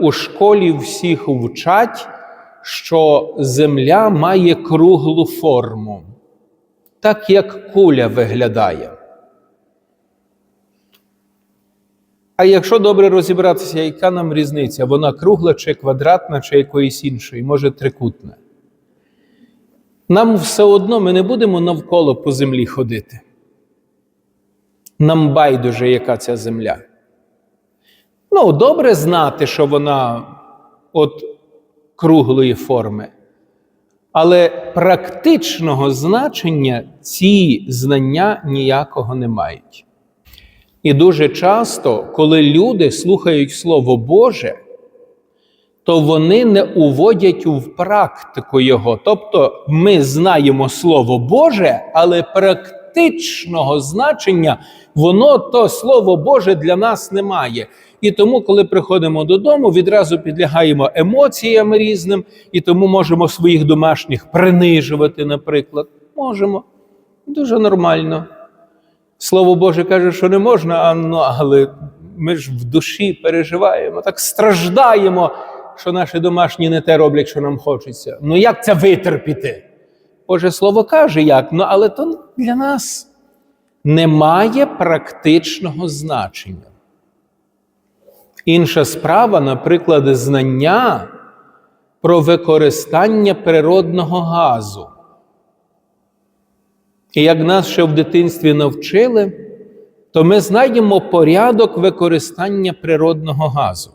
У школі всіх вчать, що земля має круглу форму, так як куля виглядає. А якщо добре розібратися, яка нам різниця? Вона кругла чи квадратна, чи якоїсь іншої, може трикутна. Нам все одно ми не будемо навколо по землі ходити. Нам байдуже, яка ця земля. Ну, добре знати, що вона от круглої форми. Але практичного значення ці знання ніякого не мають. І дуже часто, коли люди слухають Слово Боже, то вони не уводять в практику його. Тобто ми знаємо Слово Боже, але практичного значення воно то Слово Боже для нас не має. І тому, коли приходимо додому, відразу підлягаємо емоціям різним, і тому можемо своїх домашніх принижувати, наприклад. Можемо. Дуже нормально. Слово Боже каже, що не можна, а, ну, але ми ж в душі переживаємо, так страждаємо, що наші домашні не те роблять, що нам хочеться. Ну як це витерпіти? Боже Слово каже, як, ну але то для нас немає практичного значення. Інша справа, наприклад, знання про використання природного газу. І як нас ще в дитинстві навчили, то ми знайдемо порядок використання природного газу.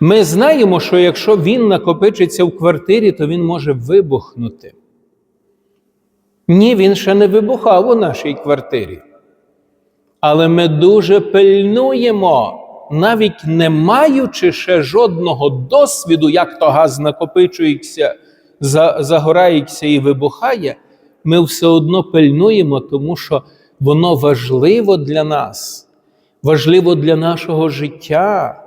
Ми знаємо, що якщо він накопичиться в квартирі, то він може вибухнути. Ні, він ще не вибухав у нашій квартирі. Але ми дуже пильнуємо, навіть не маючи ще жодного досвіду, як то газ накопичується, загорається і вибухає, ми все одно пильнуємо, тому що воно важливо для нас, важливо для нашого життя,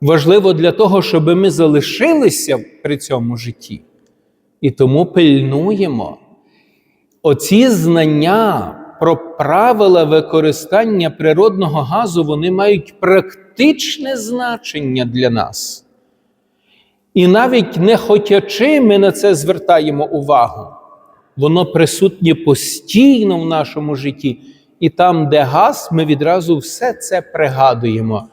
важливо для того, щоб ми залишилися при цьому житті. І тому пильнуємо. Оці знання про правила використання природного газу вони мають практичне значення для нас. І навіть не хотячи, ми на це звертаємо увагу. Воно присутнє постійно в нашому житті. І там, де газ, ми відразу все це пригадуємо,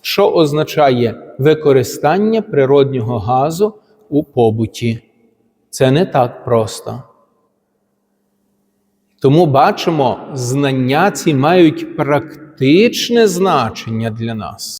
що означає використання природнього газу у побуті. Це не так просто. Тому бачимо, знання ці мають практичне значення для нас.